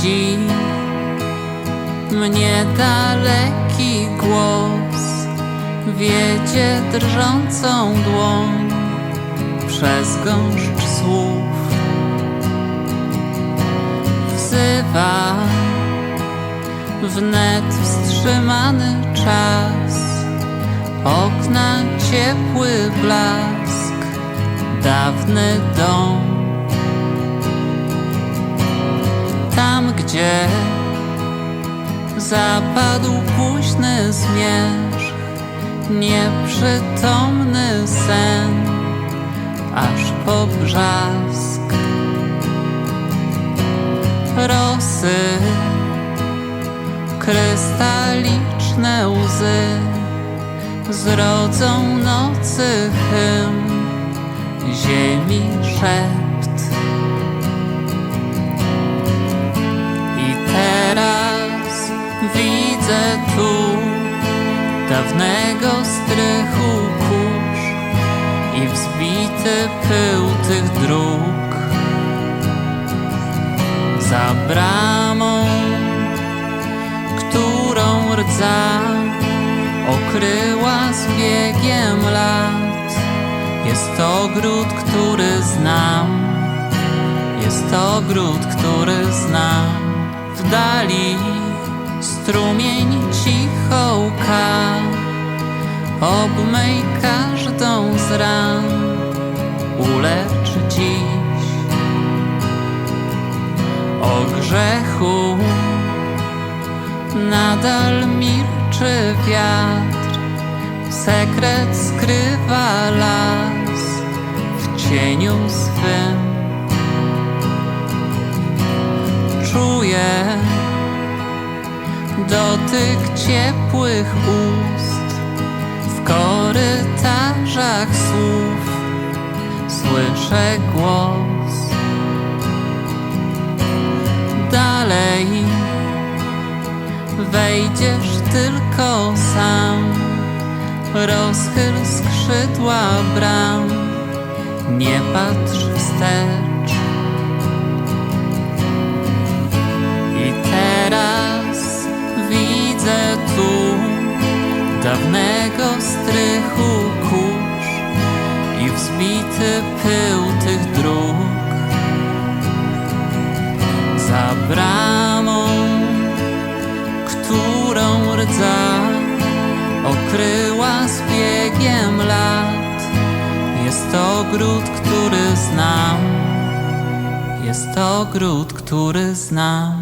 budzi mnie daleki głos, wiedzie drżącą dłoń przez gąszcz słów. Wzywa wnet wstrzymany czas, okna ciepły blask, dawny dom. Gdzie zapadł późny zmierzch, nieprzytomny sen, aż po brzask rosy, krystaliczne łzy zrodzą nocy hymn, ziemi szept. Dawnego strychu kurz i wzbity pył tych dróg. Za bramą, którą rdza okryła zbiegiem lat, jest ogród, który znam. Jest ogród, który znam w dali strumień cicho łka obmyj każdą z ran. Ulecz dziś. O grzechu nadal milczy wiatr. Sekret skrywa las w cieniu swym. Czuję dotyk ciepłych ust słyszę głos. Dalej wejdziesz tylko sam. Rozchyl skrzydła bram. Nie patrz wstecz. I teraz widzę tu dawnego strychu kurz i wzbity pył tych dróg. Za bramą, którą rdza okryła zbiegiem lat, jest ogród, który znam. Jest ogród, który znam.